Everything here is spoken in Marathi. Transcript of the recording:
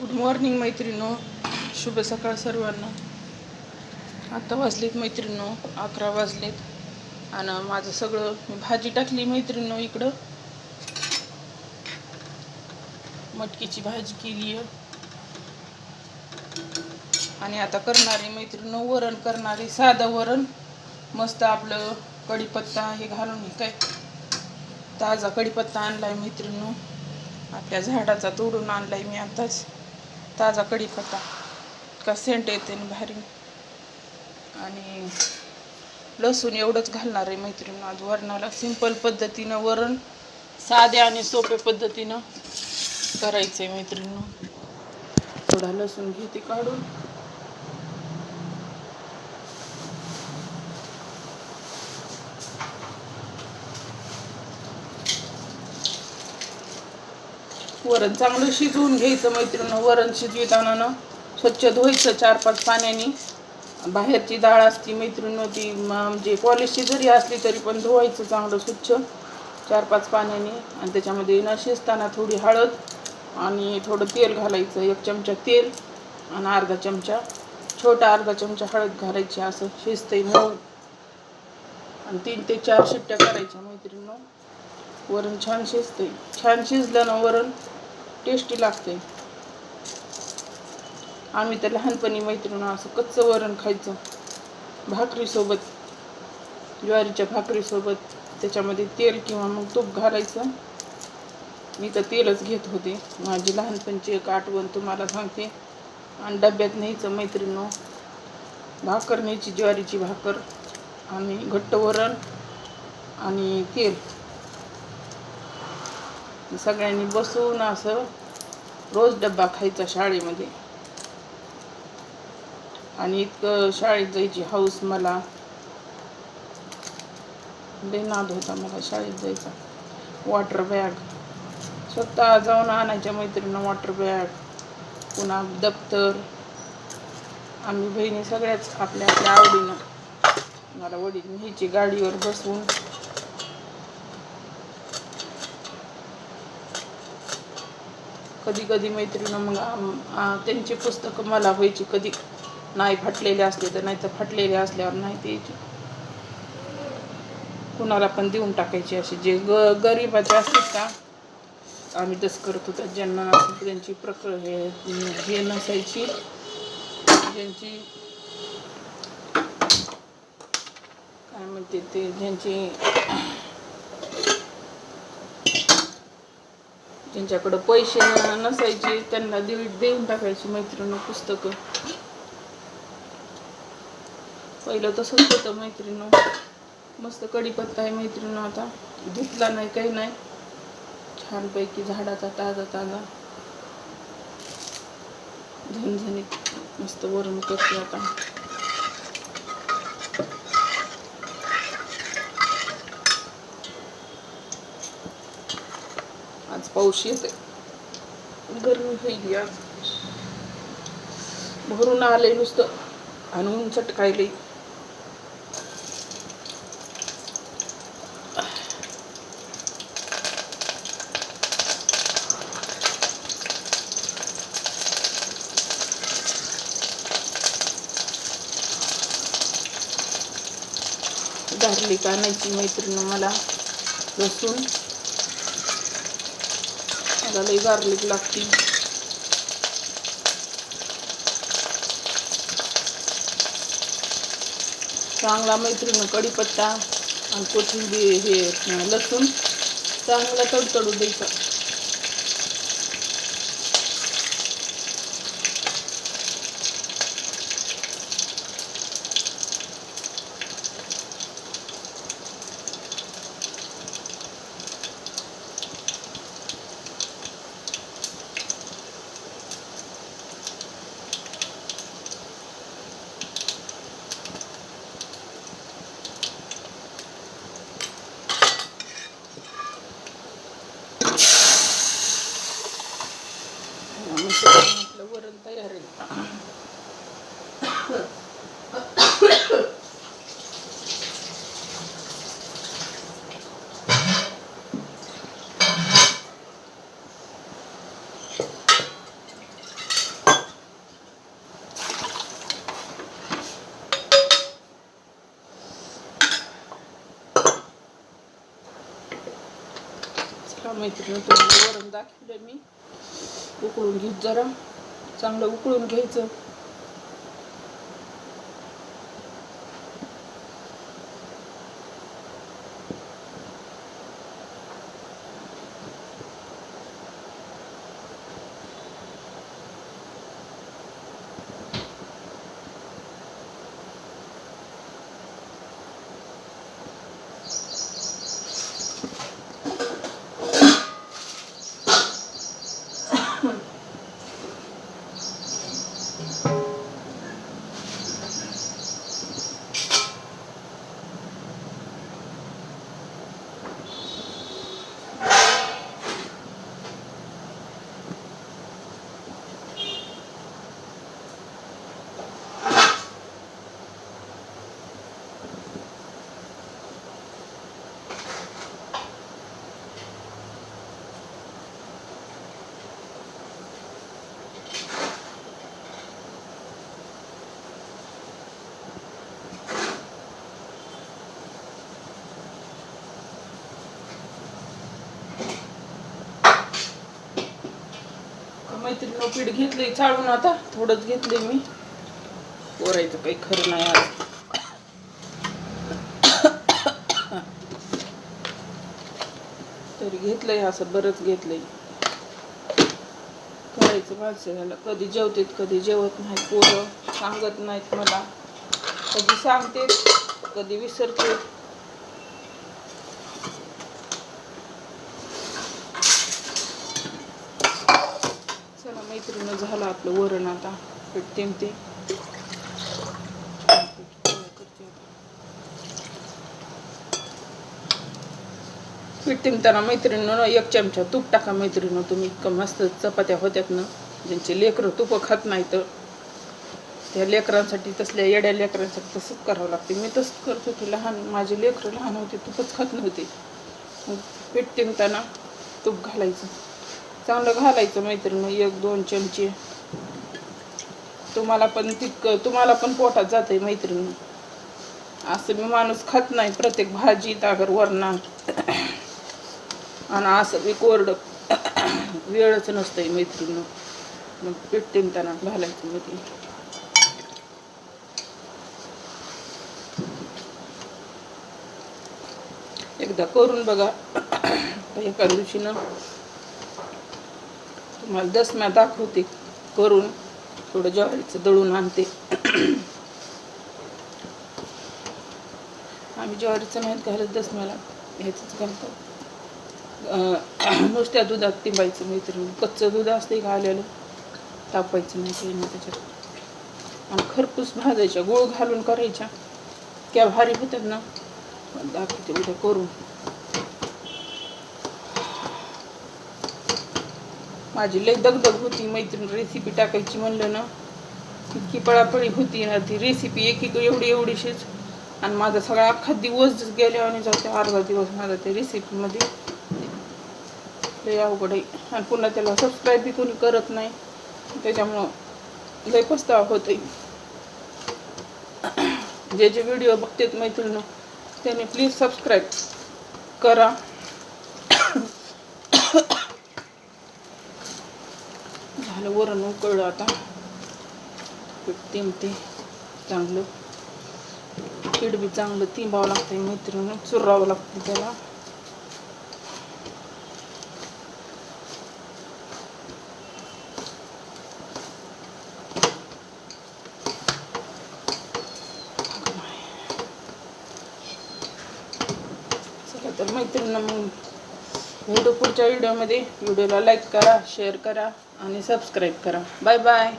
गुड मॉर्निंग मैत्रिणो शुभ सकाळ सर्वांना. आत्ता वाजलेत मैत्रिणो अकरा वाजलेत. आणि माझं सगळं मी भाजी टाकली मैत्रिणो इकडं. मटकीची भाजी केली आहे. आणि आता करणारी मैत्रिणो वरण करणारी साधं वरण. मस्त आपलं कढीपत्ता हे घालून काय ताजा कढीपत्ता आणलाय मैत्रिणो आपल्या झाडाचा तोडून आणलाय मी आताच. ताजा कढीपत्ता का सेंट येते ना भारी. आणि लसूण एवढंच घालणार आहे मैत्रीण आज वरणाला सिंपल पद्धतीनं वरण साध्या आणि सोप्या पद्धतीनं करायचं आहे मैत्रिणीनं. थोडा लसूण घेते काढून. वरण चांगलं शिजवून घ्यायचं मैत्रिणीनं वरण शिजविताना ना स्वच्छ धुवायचं चार पाच पाण्याने. बाहेरची डाळ असती मैत्रिणी ती म्हणजे पॉलिशची जरी असली तरी पण धुवायचं चांगलं स्वच्छ. चार पाच पाण्याने आणि त्याच्यामध्ये न शिजताना थोडी हळद आणि थोडं तेल घालायचं एक चमचा तेल आणि अर्धा चमचा छोटा अर्धा चमचा हळद घालायची असं शिजतंय मऊ. आणि तीन ते चार शिट्ट्या करायच्या मैत्रिणीनं. वरण छान शिजते छान शिजलं ना वरण टेस्टी लागते. आम्ही तर लहानपणी मैत्रिणी असं कच्चं वरण खायचं. भाकरीसोबत ज्वारीच्या भाकरीसोबत त्याच्यामध्ये तेल किंवा मग तूप घालायचं. मी तर तेलच घेत होते. माझी लहानपणची एक आठवण तुम्हाला सांगते. आणि डब्यात न्यायचं मैत्रिणीनो भाकर न्यायची ज्वारीची भाकर आणि घट्ट वरण आणि तेल. सगळ्यांनी बसून असं रोज डब्बा खायचा शाळेमध्ये. आणि इतकं शाळेत जायची हाऊस मला. लय नाद होता मला शाळेत जायचा. वॉटर बॅग स्वतः जाऊन आणायच्या मैत्रिणींना वॉटर बॅग पुन्हा दप्तर. आम्ही बहिणी सगळ्याच आपल्या आपल्या आवडीनं. मला वडील न्यायची गाडीवर बसवून कधी कधी मैत्रिणी मग त्यांची पुस्तकं मला व्हायची. कधी नाही फाटलेले असले तर नाही तर फाटलेले असल्यावर नाही द्यायची. कुणाला पण देऊन टाकायची असे जे ग गरिबाचे असतात का? आम्ही तसं करत. होतो ज्यांना त्यांची प्रक हे हे नसायची ज्यांची काय म्हणते ते ज्यांची ज्यांच्याकडं पैसे नसायचे त्यांना देऊ देऊन टाकायची मैत्रिणी पुस्तकं. पहिलं तसंच होतं मैत्रिणी मस्त कढीपत्ता आहे मैत्रिणी आता. धुतला नाही काही नाही. छानपैकी झाडाचा ताजा ताजा. झणझणीत मस्त वरण करते आता. पाऊस येते गरमी होईल आज भरून आले नुसतं. आणि ऊन चटकायले गार्लिक आणायची मैत्रीण मला? लसूण. आपल्याला लई गार्लिक लागते चांगला मैत्रीण कढीपत्ता आणि कोथिंबीर हे लसूण चांगला तडतडू द्यायचा. मैत्रिणी तुम्हाला वरून दाखवलं मी उकळून घेत जरा चांगलं उकळून घ्यायचं. मैत्रिणी पीठ घेतलंय चाळून आता. थोडंच घेतलंय मी. पोरायचं काही खरं नाही आज. तरी घेतलंय असं बरंच घेतलंय. करायचं माझं झालं कधी जेवतेत कधी जेवत नाहीत पोरं सांगत नाहीत मला. कधी सांगतेत कधी विसरते पूर्ण झालं आपलं वरण आता. पेटते ते. पीठ तिमताना मैत्रिणीनं. एक चमचा तूप टाका मैत्रिणीनं तुम्ही. इतकं मस्त चपात्या होत्यात ना. ज्यांचे लेकरं तुपं खात नाही तर. त्या लेकरांसाठी तसल्या येड्या लेकरांसाठी तसंच करावं लागते. मी तसंच करत होते लहान. माझे लेकरं लहान होते तूपच खात नव्हते. मग पीठ तिमताना तूप घालायचं. चांगलं घालायचं मैत्रिणी एक दोन चमचे. तुम्हाला पण तितकं तुम्हाला पण पोटात जाते मैत्रिणी. असं मी माणूस खात नाही प्रत्येक भाजी तागर वरणा. आणि असं मी कोरडं वेळच नसतंय मैत्रिणी. मग पीठ त्यांना घालायचं मध्ये एकदा करून बघा. एका दिवशीनं तुम्हाला दसम्या दाखवते करून थोडं ज्वारीचं दळून आणते. आम्ही ज्वारीचं मेहनत घालत दसम्याला ह्याचंच घालतो नुसत्या दुधात तिंबायचं मैत्रिणी कच्चं दूध असते घालेलं तापायचं नाही काही नाही त्याच्यात. आणि खरपूस भाजायच्या गुळ घालून करायच्या. क्या भारी होतात ना? दाखवते उद्या करून. माझी लय दगदग होती मैत्रीण रेसिपी टाकायची म्हणलं ना. इतकी पळापळी होती ना ती रेसिपी एक एक एवढी एवढीशीच. आणि माझा सगळा अख्खा दिवस गेले आणि जाते अर्धा दिवस माझा त्या रेसिपीमध्ये लय अवघड आहे. आणि पुन्हा त्याला सबस्क्राईब बी कोणी करत नाही. त्याच्यामुळं लय पस्तावा होतोय. जे जे व्हिडिओ बघतात मैत्रिणी त्यांनी प्लीज सबस्क्राईब करा. झालं वरण उकळलं आता. पीठ तिंबते चांगलं. पीठ बी चांगलं तिंबावं लागतंय मैत्रिणी चुरावं लागतं त्याला. चला तर मैत्रिणींना मग. व्हिडिओ पुढच्या व्हिडिओमध्ये. व्हिडिओला लाईक करा शेअर करा. आणि सबस्क्राईब करा. Bye bye.